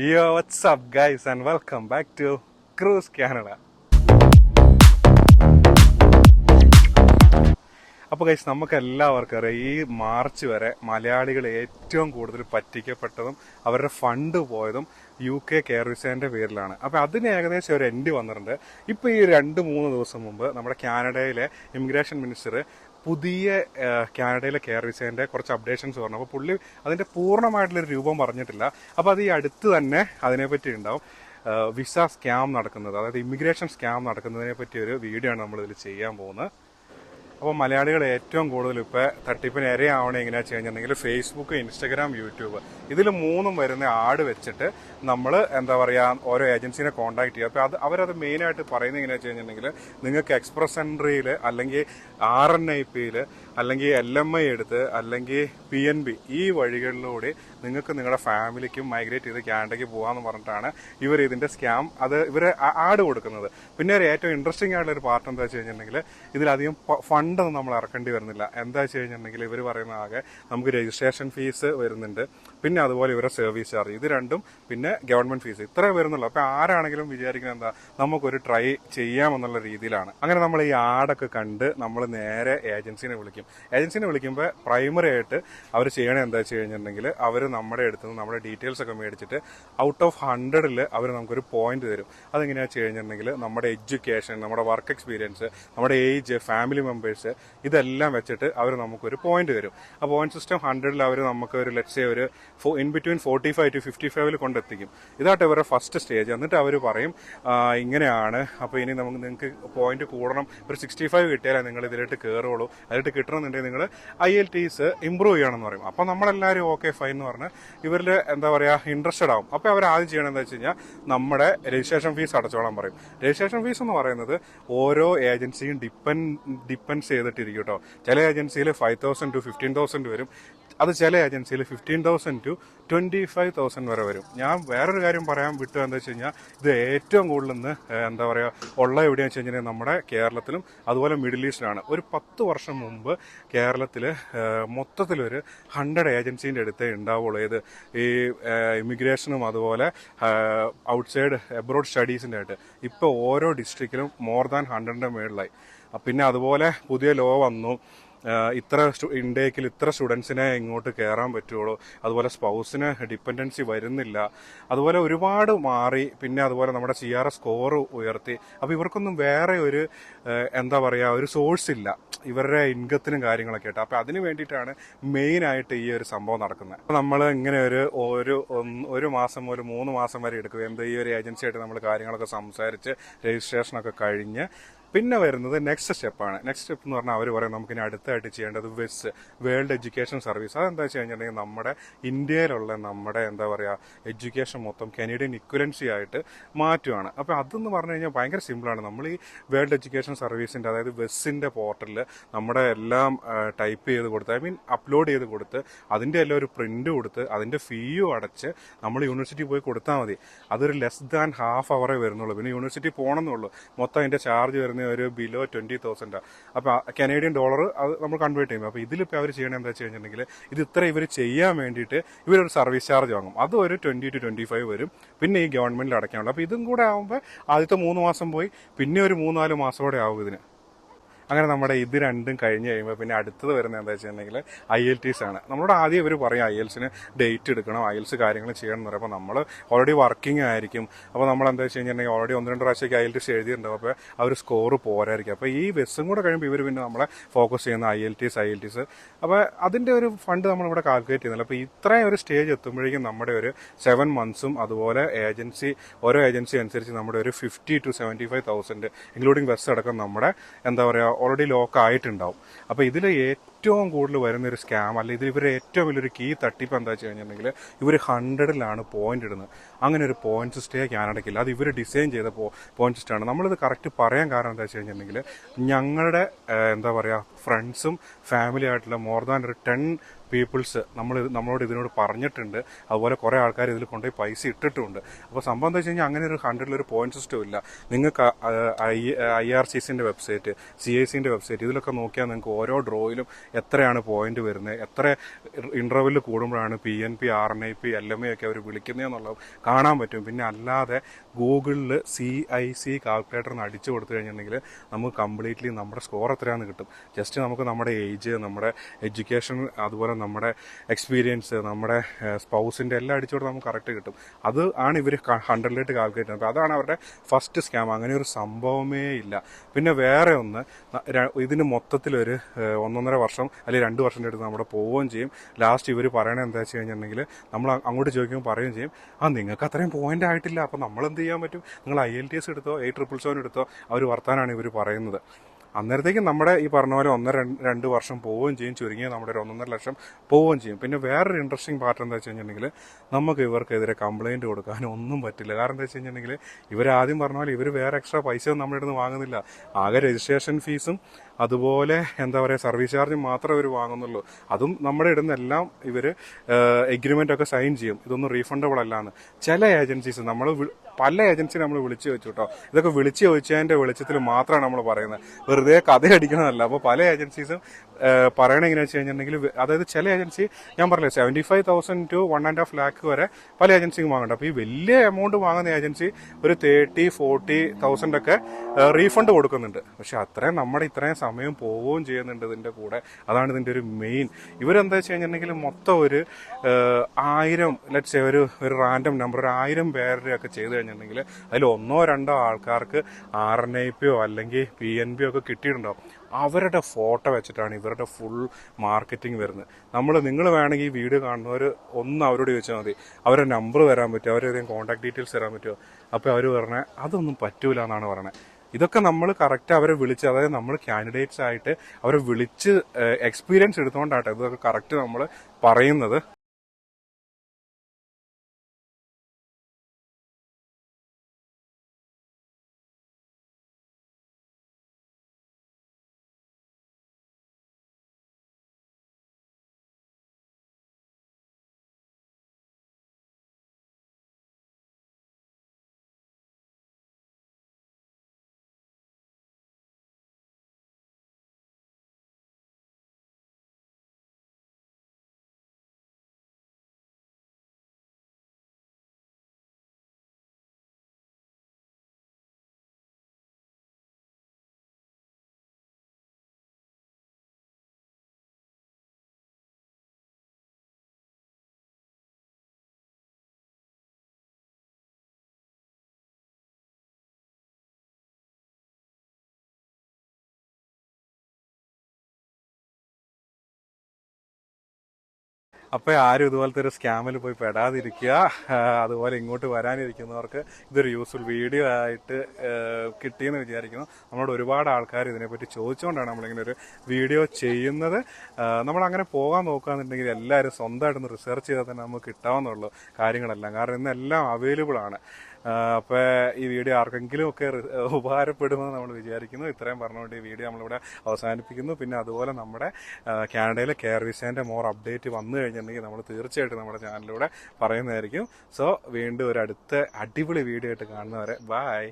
Yo, what's up, guys, and welcome back to Cruise Canada. അപ്പോൾ guys നമുക്ക് എല്ലാവർക്കും അറിയാം ഈ മാർച്ച് വരെ മലയാളികൾ ഏറ്റവും കൂടുതൽ പറ്റിക്കപ്പെട്ടതും അവരുടെ ഫണ്ട് പോയതും യു കെ കെയർ വിസേന്റെ പേരിലാണ് അപ്പോൾ അതിന് ഏകദേശം ഒരു എൻഡ് വന്നിട്ടുണ്ട് ഇപ്പോൾ ഈ രണ്ട് മൂന്ന് ദിവസം മുമ്പ് നമ്മുടെ കാനഡയിലെ ഇമിഗ്രേഷൻ മിനിസ്റ്റർ പുതിയ കാനഡയിലെ കെയർ വിസേന്റെ കുറച്ച് അപ്ഡേഷൻസ് പറഞ്ഞു അപ്പോൾ പുള്ളി അതിന്റെ പൂർണമായിട്ടുള്ളൊരു രൂപം പറഞ്ഞിട്ടില്ല. അപ്പോൾ അത് ഈ അടുത്ത് തന്നെ അതിനെപ്പറ്റി ഉണ്ടാവും. വിസ സ്കാം നടക്കുന്നത് അതായത് ഇമിഗ്രേഷൻ സ്കാം നടക്കുന്നതിനെ പറ്റിയൊരു വീഡിയോ ആണ് നമ്മൾ ഇതിൽ ചെയ്യാൻ പോകുന്നത്. അപ്പോൾ മലയാളികൾ ഏറ്റവും കൂടുതൽ ഇപ്പോൾ തട്ടിപ്പിന് ഇരയാവണേ എങ്ങനെയാ ചെയ്യുന്നുണ്ടെങ്കിൽ ഫേസ്ബുക്ക് ഇൻസ്റ്റഗ്രാം യൂട്യൂബ് ഇതിൽ മൂന്നും വരുന്ന ആഡ് വെച്ചിട്ട് നമ്മൾ എന്താ പറയുക ഓരോ ഏജൻസിനെ കോൺടാക്ട് ചെയ്യുക. അപ്പോൾ അത് അവരത് മെയിനായിട്ട് പറയുന്നത് എങ്ങനെയാ ചെയ്യുന്നുണ്ടെങ്കിൽ നിങ്ങൾക്ക് എക്സ്പ്രസ് എൻട്രിയിൽ അല്ലെങ്കിൽ ആർ എൻ ഐ പിയിൽ അല്ലെങ്കിൽ എൽ എം ഐ എടുത്ത് അല്ലെങ്കിൽ പി എൻ ബി ഈ വഴികളിലൂടെ നിങ്ങൾക്ക് നിങ്ങളുടെ ഫാമിലിക്കും മൈഗ്രേറ്റ് ചെയ്ത് കാനഡയ്ക്ക് പോകാമെന്ന് പറഞ്ഞിട്ടാണ് ഇവർ ഇതിന്റെ സ്കാം അത് ഇവർ ആഡ് കൊടുക്കുന്നത്. പിന്നെ ഒരു ഏറ്റവും ഇൻട്രസ്റ്റിംഗ് ആയിട്ടുള്ള ഒരു പാർട്ട് എന്താ വെച്ച് കഴിഞ്ഞിട്ടുണ്ടെങ്കിൽ ഇതിലധികം ഫണ്ടൊന്നും നമ്മൾ ഇറക്കേണ്ടി വരുന്നില്ല. എന്താ വെച്ച് കഴിഞ്ഞിട്ടുണ്ടെങ്കിൽ ഇവർ പറയുന്ന ആകെ നമുക്ക് രജിസ്ട്രേഷൻ ഫീസ് വരുന്നുണ്ട്. പിന്നെ അതുപോലെ ഇവരുടെ സർവീസ് ചാർജ് ഇത് രണ്ടും പിന്നെ ഗവൺമെന്റ് ഫീസ് ഇത്രേ വരുന്നുള്ളൂ. അപ്പൊ ആരാണെങ്കിലും വിചാരിക്കുന്നത് എന്താ? നമുക്കൊരു ട്രൈ ചെയ്യാമെന്നുള്ള രീതിയിലാണ്. അങ്ങനെ നമ്മൾ ഈ ആടൊക്കെ കണ്ട് നമ്മൾ നേരെ ഏജൻസിനെ വിളിക്കും. ഏജൻസിനെ വിളിക്കുമ്പോൾ പ്രൈമറി ആയിട്ട് അവർ ചെയ്യണേ എന്താ വെച്ച് കഴിഞ്ഞിട്ടുണ്ടെങ്കിൽ അവർ നമ്മുടെ അടുത്ത് നിന്ന് നമ്മുടെ ഡീറ്റെയിൽസ് ഒക്കെ മേടിച്ചിട്ട് ഔട്ട് ഓഫ് ഹൺഡ്രഡിൽ അവർ നമുക്കൊരു പോയിന്റ് തരും. അതെങ്ങനെയാണെന്ന് വെച്ച് കഴിഞ്ഞിട്ടുണ്ടെങ്കിൽ നമ്മുടെ എഡ്യൂക്കേഷൻ നമ്മുടെ വർക്ക് എക്സ്പീരിയൻസ് നമ്മുടെ ഏജ് ഫാമിലി മെമ്പേഴ്സ് ഇതെല്ലാം വെച്ചിട്ട് അവർ നമുക്കൊരു പോയിന്റ് തരും. ആ പോയിന്റ് സിസ്റ്റം ഹൺഡ്രഡിൽ അവർ നമുക്ക് ഒരു ലെറ്റ്സേ ഒരു in between forty five to fifty ഫൈവിൽ കൊണ്ടെത്തിക്കും. ഇതായിട്ട് ഇവരുടെ ഫസ്റ്റ് സ്റ്റേജ് എന്നിട്ട് അവർ പറയും ഇങ്ങനെയാണ്. അപ്പോൾ ഇനി നമുക്ക് നിങ്ങൾക്ക് പോയിന്റ് കൂടണം. ഒരു സിക്സ്റ്റി ഫൈവ് കിട്ടിയാലേ നിങ്ങൾ ഇതിലോട്ട് കയറുള്ളൂ അതിലോട്ട് കിട്ടണമെന്നുണ്ടെങ്കിൽ നിങ്ങൾ ഐ എൽ ടീസ് ഇമ്പ്രൂവ് ചെയ്യണമെന്ന് പറയും. അപ്പോൾ നമ്മളെല്ലാവരും ഓക്കെ ഫൈൻ എന്ന് പറഞ്ഞ് ഇവരിൽ എന്താ പറയുക ഇൻട്രസ്റ്റഡ് ആവും. അപ്പോൾ അവർ ആദ്യം ചെയ്യണമെന്ന് വെച്ച് കഴിഞ്ഞാൽ നമ്മുടെ രജിസ്ട്രേഷൻ ഫീസ് അടച്ചോളാൻ പറയും. രജിസ്ട്രേഷൻ ഫീസ് എന്ന് പറയുന്നത് ഓരോ ഏജൻസിയും ഡിപ്പെൻഡ് ഡിപ്പെൻഡ്സ് ചെയ്തിട്ടിരിക്കും കേട്ടോ ചില ഏജൻസിയിൽ five thousand to fifteen thousand വരും. അത് ചില ഏജൻസിയിൽ fifteen thousand to twenty five thousand വരെ വരും. ഞാൻ വേറൊരു കാര്യം പറയാൻ വിട്ടു എന്താ വെച്ച് കഴിഞ്ഞാൽ ഇത് ഏറ്റവും കൂടുതൽ ഇന്ന് എന്താ പറയുക ഉള്ള എവിടെയാണെന്ന് വെച്ച് കഴിഞ്ഞാൽ നമ്മുടെ കേരളത്തിലും അതുപോലെ മിഡിൽ ഈസ്റ്റിലാണ്. ഒരു പത്ത് വർഷം മുമ്പ് കേരളത്തിൽ മൊത്തത്തിലൊരു ഹൺഡ്രഡ് ഏജൻസീന്റെ അടുത്തേ ഉണ്ടാവുള്ളൂ. ഏത് ഈ ഇമിഗ്രേഷനും അതുപോലെ ഔട്ട്സൈഡ് എബ്രോഡ് സ്റ്റഡീസിന്റെ ആയിട്ട്. ഇപ്പോൾ ഓരോ ഡിസ്ട്രിക്റ്റിലും മോർ ദാൻ ഹൺഡ്രഡിന്റെ മേളിലായി. പിന്നെ അതുപോലെ പുതിയ ലോ വന്നു. ഇത്ര ഇൻഡേക്കിൽ ഇത്ര സ്റ്റുഡൻസിനെ ഇങ്ങോട്ട് കയറാൻ പറ്റുള്ളൂ. അതുപോലെ സ്പൗസിന് ഡിപ്പെൻഡൻസി വരുന്നില്ല. അതുപോലെ ഒരുപാട് മാറി. പിന്നെ അതുപോലെ നമ്മുടെ സി ആർ സ്കോർ ഉയർത്തി. അപ്പോൾ ഇവർക്കൊന്നും വേറെ ഒരു എന്താ പറയുക ഒരു സോഴ്സ് ഇല്ല. ഇവരുടെ ഇൻകത്തിനും കാര്യങ്ങളൊക്കെ ആയിട്ട്. അപ്പോൾ അതിന് വേണ്ടിയിട്ടാണ് മെയിനായിട്ട് ഈ ഒരു സംഭവം നടക്കുന്നത്. അപ്പോൾ നമ്മൾ ഇങ്ങനെ ഒരു ഒരു ഒരു മാസം ഒരു മൂന്ന് മാസം വരെ എടുക്കും എന്താ ഈ ഒരു ഏജൻസിയായിട്ട് നമ്മൾ കാര്യങ്ങളൊക്കെ സംസാരിച്ച് രജിസ്ട്രേഷനൊക്കെ കഴിഞ്ഞ് പിന്നെ വരുന്നത് നെക്സ്റ്റ് സ്റ്റെപ്പാണ് നെക്സ്റ്റ് സ്റ്റെപ്പ് എന്ന് പറഞ്ഞാൽ അവർ പറയും നമുക്കിനി അടുത്തായിട്ട് ചെയ്യേണ്ടത് വെസ് വേൾഡ് എഡ്യൂക്കേഷൻ സർവീസ് അതെന്താ വെച്ച് കഴിഞ്ഞിട്ടുണ്ടെങ്കിൽ നമ്മുടെ ഇന്ത്യയിലുള്ള നമ്മുടെ എന്താ പറയുക എഡ്യൂക്കേഷൻ മൊത്തം കനേഡിയൻ ഇക്വലൻസി ആയിട്ട് മാറ്റുവാണ്. അപ്പോൾ അതെന്ന് പറഞ്ഞു കഴിഞ്ഞാൽ ഭയങ്കര സിമ്പിളാണ് നമ്മൾ ഈ വേൾഡ് എഡ്യൂക്കേഷൻ സർവീസിന്റെ അതായത് വെസ്സിന്റെ പോർട്ടലിൽ നമ്മുടെ എല്ലാം ടൈപ്പ് ചെയ്ത് കൊടുത്ത് ഐ മീൻ അപ്ലോഡ് ചെയ്ത് കൊടുത്ത് അതിന്റെ എല്ലാം ഒരു പ്രിന്റ് കൊടുത്ത് അതിന്റെ ഫീയും അടച്ച് നമ്മൾ യൂണിവേഴ്സിറ്റി പോയി കൊടുത്താൽ മതി. അതൊരു ലെസ് ദാൻ ഹാഫ് അവറേ വരുന്നുള്ളൂ. പിന്നെ യൂണിവേഴ്സിറ്റി പോകണമെന്നുള്ളൂ മൊത്തം അതിന്റെ ചാർജ് വരുന്ന ഒരു ബിലോ ട്വന്റി തൗസൻഡാണ് അപ്പോൾ കനേഡിയൻ ഡോളർ അത് നമ്മൾ കൺവേർട്ട് ചെയ്യും അപ്പോൾ ഇതിലിപ്പോൾ അവർ ചെയ്യണത് എന്താ വെച്ച് കഴിഞ്ഞിട്ടുണ്ടെങ്കിൽ ഇത് ഇത്ര ഇവർ ചെയ്യാൻ വേണ്ടിയിട്ട് ഇവരൊരു സർവീസ് ചാർജ് വാങ്ങും. അത് ഒരു ട്വന്റി ടു ട്വന്റി ഫൈവ് വരും. പിന്നെ ഈ ഗവൺമെന്റിൽ അടയ്ക്കാനുള്ളൂ. അപ്പോൾ ഇതും കൂടെ ആകുമ്പോൾ ആദ്യത്തെ മൂന്ന് മാസം പോയി. പിന്നെ ഒരു മൂന്നാൽ മാസം കൂടെ ആവും ഇതിന്. അങ്ങനെ നമ്മുടെ ഇത് രണ്ടും കഴിഞ്ഞ് കഴിയുമ്പോൾ പിന്നെ അടുത്തത് വരുന്നത് എന്താ വെച്ചിട്ടുണ്ടെങ്കിൽ ഐ എൽ ടീസ് ആണ്. നമ്മളോട് ആദ്യം ഇവർ പറയും ഐ എൽസിന് ഡേറ്റ് എടുക്കണം ഐ എൽസ് കാര്യങ്ങൾ ചെയ്യണം എന്ന് പറയുമ്പോൾ നമ്മൾ ഓൾറെഡി വർക്കിംഗ് ആയിരിക്കും. അപ്പോൾ നമ്മൾ എന്താ വെച്ച് കഴിഞ്ഞിട്ടുണ്ടെങ്കിൽ ഓൾറെഡി ഒന്ന് രണ്ട് പ്രാവശ്യമൊക്കെ ഐ എൽ ടീസ് എഴുതിയിട്ടുണ്ടാവും അപ്പോൾ ആ ഒരു സ്കോർ പോരായിരിക്കും. അപ്പോൾ ഈ ബസ്സും കൂടെ കഴിയുമ്പോൾ ഇവർ പിന്നെ നമ്മളെ ഫോക്കസ് ചെയ്യുന്ന IELTS IELTS അപ്പോൾ അതിന്റെ ഒരു ഫണ്ട് നമ്മളിവിടെ കാൽക്കുലേറ്റ് ചെയ്യുന്നില്ല. അപ്പോൾ ഇത്രയും ഒരു സ്റ്റേജ് എത്തുമ്പോഴേക്കും നമ്മുടെ ഒരു സെവൻ മന്ത്സും അതുപോലെ ഏജൻസി ഓരോ ഏജൻസി അനുസരിച്ച് നമ്മുടെ ഒരു fifty to seventy five thousand including bus അടക്കം നമ്മുടെ എന്താ പറയുക ഓൾറെഡി ലോക്ക് ആയിട്ടുണ്ടാവും. അപ്പോൾ ഇതിൽ ഏറ്റവും കൂടുതൽ വരുന്ന ഒരു സ്കാം അല്ല ഇതിൽ ഇവരുടെ ഏറ്റവും വലിയൊരു കീ തട്ടിപ്പ് എന്താ വെച്ച് കഴിഞ്ഞിട്ടുണ്ടെങ്കിൽ ഇവർ ഹൺഡ്രഡിലാണ് പോയിന്റ് ഇടുന്നത്. അങ്ങനെ ഒരു പോയിന്റ് സിസ്റ്റേ കാനഡയ്ക്കില്ല അത് ഇവർ ഡിസൈൻ ചെയ്ത പോയിന്റ് സിസ്റ്റമാണ് നമ്മളിത് കറക്റ്റ് പറയാൻ കാരണം എന്താ വെച്ച് കഴിഞ്ഞിട്ടുണ്ടെങ്കിൽ ഞങ്ങളുടെ എന്താ പറയുക ഫ്രണ്ട്സും ഫാമിലി ആയിട്ടുള്ള മോർ ദാൻ ഒരു ടെൻ പീപ്പിൾസ് നമ്മൾ നമ്മളോട് ഇതിനോട് പറഞ്ഞിട്ടുണ്ട്. അതുപോലെ കുറേ ആൾക്കാർ ഇതിൽ കൊണ്ടുപോയി പൈസ ഇട്ടിട്ടുണ്ട്. അപ്പോൾ സംഭവം എന്താ വെച്ച് കഴിഞ്ഞാൽ അങ്ങനെ ഒരു ഹൺഡ്രഡിൽ ഒരു പോയിന്റ് സിസ്റ്റം ഇല്ല. നിങ്ങൾക്ക് ഐ ആർ സി സിന്റെ വെബ്സൈറ്റ് സി ഐ സിന്റെ വെബ്സൈറ്റ് ഇതിലൊക്കെ നോക്കിയാൽ നിങ്ങൾക്ക് ഓരോ ഡ്രോയിലും എത്രയാണ് പോയിന്റ് വരുന്നത്? എത്ര ഇന്റർവെൽ കൂടുമ്പോഴാണ് P N P R N I P L M A ഒക്കെ അവർ വിളിക്കുന്നതെന്നുള്ളത് കാണാൻ പറ്റും. പിന്നെ അല്ലാതെ ഗൂഗിളിൽ സി ഐ സി കാൽക്കുലേറ്റർ എന്ന് അടിച്ചു കൊടുത്തു കഴിഞ്ഞിട്ടുണ്ടെങ്കിൽ നമുക്ക് കംപ്ലീറ്റ്ലി നമ്മുടെ സ്കോർ എത്രയാണെന്ന് കിട്ടും. ജസ്റ്റ് നമുക്ക് നമ്മുടെ ഏജ് നമ്മുടെ എഡ്യൂക്കേഷൻ അതുപോലെ നമ്മുടെ എക്സ്പീരിയൻസ് നമ്മുടെ സ്പൗസിന്റെ എല്ലാം അടിച്ചു കൊടുത്താൽ നമുക്ക് കറക്റ്റ് കിട്ടും. അത് ആണ് ഇവർ ഹൺഡ്രഡിലേക്ക് കാൽക്കുലേറ്റ് ചെയ്യുന്നത്. അതാണ് അവരുടെ ഫസ്റ്റ് സ്കാം അങ്ങനെ ഒരു സംഭവമേ ഇല്ല. പിന്നെ വേറെ ഒന്ന് ഇതിന് മൊത്തത്തിലൊരു ഒന്നൊന്നര വർഷം അല്ലെങ്കിൽ രണ്ട് വർഷം അടുത്ത് നമ്മുടെ പോവുകയും ചെയ്യും. ലാസ്റ്റ് ഇവർ പറയണത് എന്താ വെച്ച് കഴിഞ്ഞിട്ടുണ്ടെങ്കിൽ നമ്മൾ അങ്ങോട്ട് ചോദിക്കുമ്പോൾ പറയുകയും ചെയ്യും ആ നിങ്ങൾക്ക് അത്രയും പോയിന്റ് ആയിട്ടില്ല. അപ്പോൾ നമ്മൾ എന്ത് ചെയ്യാൻ പറ്റും? നിങ്ങൾ ഐ എൽ ടി എസ് എടുത്തോ എയ്റ്റ് ട്രിപ്പിൾ സെവൻ എടുത്തോ അവർ വർത്താനാണ് ഇവർ പറയുന്നത്. അന്നേരത്തേക്കും നമ്മുടെ ഈ പറഞ്ഞ പോലെ ഒന്നര രണ്ട് വർഷം പോവുകയും ചെയ്യും ചുരുങ്ങിയ നമ്മുടെ ഒരു ഒന്നൊന്നര ലക്ഷം പോവുകയും ചെയ്യും. പിന്നെ വേറൊരു ഇൻട്രസ്റ്റിംഗ് പാർട്ട് എന്താ വെച്ച് കഴിഞ്ഞിട്ടുണ്ടെങ്കിൽ നമുക്ക് ഇവർക്കെതിരെ കംപ്ലയിന്റ് കൊടുക്കാൻ ഒന്നും പറ്റില്ല. കാരണം എന്താ വെച്ച് കഴിഞ്ഞിട്ടുണ്ടെങ്കിൽ ഇവർ ആദ്യം പറഞ്ഞ പോലെ ഇവർ വേറെ എക്സ്ട്രാ പൈസ ഒന്നും നമ്മുടെ അടുത്ത് വാങ്ങുന്നില്ല. ആകെ രജിസ്ട്രേഷൻ ഫീസും അതുപോലെ എന്താ പറയുക സർവീസ് ചാർജ് മാത്രമേ ഇവർ വാങ്ങുന്നുള്ളൂ. അതും നമ്മുടെ ഇടുന്ന എല്ലാം ഇവർ എഗ്രിമെന്റ് ഒക്കെ സൈൻ ചെയ്യും. ഇതൊന്നും റീഫണ്ടബിൾ അല്ലാന്ന്. ചില ഏജൻസീസ് നമ്മൾ പല ഏജൻസി നമ്മൾ വിളിച്ചു ചോദിച്ചു കേട്ടോ ഇതൊക്കെ വിളിച്ചു ചോദിച്ചതിന്റെ വെളിച്ചത്തിൽ മാത്രമാണ് നമ്മൾ പറയുന്നത്. വെറുതെ കഥ അടിക്കണമല്ല അപ്പോൾ പല ഏജൻസീസും പറയണ എങ്ങനെ വെച്ച് കഴിഞ്ഞിട്ടുണ്ടെങ്കിൽ അതായത് ചില ഏജൻസി ഞാൻ പറഞ്ഞില്ല seventy five thousand to one and half lakh വരെ പല ഏജൻസിക്കും വാങ്ങണ്ട അപ്പോൾ ഈ വലിയ എമൗണ്ട് വാങ്ങുന്ന ഏജൻസി ഒരു തേർട്ടി ഫോർട്ടി തൗസൻഡ് ഒക്കെ റീഫണ്ട് കൊടുക്കുന്നുണ്ട്. പക്ഷെ അത്രയും നമ്മുടെ ഇത്രയും സമയം പോവുകയും ചെയ്യുന്നുണ്ട് ഇതിന്റെ കൂടെ. അതാണ് ഇതിന്റെ ഒരു മെയിൻ ഇവരെന്താ വെച്ച് കഴിഞ്ഞിട്ടുണ്ടെങ്കിൽ മൊത്തം ഒരു ആയിരം ലെറ്റ്സ് ഒരു ഒരു റാൻഡം നമ്പർ ഒരു ആയിരം പേരുടെ ഒക്കെ ചെയ്ത് കഴിഞ്ഞിട്ടുണ്ടെങ്കിൽ അതിൽ ഒന്നോ രണ്ടോ ആൾക്കാർക്ക് ആർ എൻ ഐ പിയോ അല്ലെങ്കിൽ പി എൻ പി ഒക്കെ കിട്ടിയിട്ടുണ്ടാവും അവരുടെ ഫോട്ടോ വെച്ചിട്ടാണ് ഇവരുടെ ഫുൾ മാർക്കറ്റിംഗ് വരുന്നത്. നമ്മൾ നിങ്ങൾ വേണമെങ്കിൽ ഈ വീഡിയോ കാണുന്നവർ ഒന്ന് അവരോട് ചോദിച്ചാൽ മതി. അവരുടെ നമ്പർ തരാൻ പറ്റുമോ? അവരുടെ കോൺടാക്ട് ഡീറ്റെയിൽസ് തരാൻ പറ്റുമോ? അപ്പോൾ അവർ പറഞ്ഞത് അതൊന്നും പറ്റൂല എന്നാണ് പറയുന്നത് ഇതൊക്കെ നമ്മൾ കറക്റ്റ് അവരെ വിളിച്ച് അതായത് നമ്മൾ കാൻഡിഡേറ്റ്സ് ആയിട്ട് അവരെ വിളിച്ച് എക്സ്പീരിയൻസ് എടുത്തുകൊണ്ടാട്ടെ ഇതൊക്കെ കറക്റ്റ് നമ്മൾ പറയുന്നത്. അപ്പോൾ ആരും ഇതുപോലത്തെ ഒരു സ്കാമിൽ പോയി പെടാതിരിക്കുക. അതുപോലെ ഇങ്ങോട്ട് വരാനിരിക്കുന്നവർക്ക് ഇതൊരു യൂസ്ഫുൾ വീഡിയോ ആയിട്ട് കിട്ടിയെന്ന് വിചാരിക്കുന്നു. നമ്മളോട് ഒരുപാട് ആൾക്കാർ ഇതിനെപ്പറ്റി ചോദിച്ചുകൊണ്ടാണ് നമ്മളിങ്ങനെ ഒരു വീഡിയോ ചെയ്യുന്നത്. നമ്മൾ അങ്ങനെ പോകാൻ നോക്കുകയെന്നുണ്ടെങ്കിൽ എല്ലാവരും സ്വന്തമായിട്ടൊന്ന് റിസർച്ച് ചെയ്താൽ തന്നെ നമുക്ക് കിട്ടാവുന്നുള്ളൂ കാര്യങ്ങളെല്ലാം. കാരണം ഇന്നെല്ലാം അവൈലബിൾ ആണ്. അപ്പോൾ ഈ വീഡിയോ ആർക്കെങ്കിലും ഒക്കെ ഉപകാരപ്പെടുമെന്ന് നമ്മൾ വിചാരിക്കുന്നു. ഇത്രയും പറഞ്ഞുകൊണ്ട് ഈ വീഡിയോ നമ്മളിവിടെ അവസാനിപ്പിക്കുന്നു. പിന്നെ അതുപോലെ നമ്മുടെ കാനഡയിലെ കെയർ വിസേന്റെ മോർ അപ്ഡേറ്റ് വന്നു കഴിഞ്ഞിട്ടുണ്ടെങ്കിൽ നമ്മൾ തീർച്ചയായിട്ടും നമ്മുടെ ചാനലിലൂടെ പറയുന്നതായിരിക്കും. സോ വീണ്ടും ഒരു അടുത്ത അടിപൊളി വീഡിയോ ആയിട്ട് കാണുന്നവരെ ബൈ.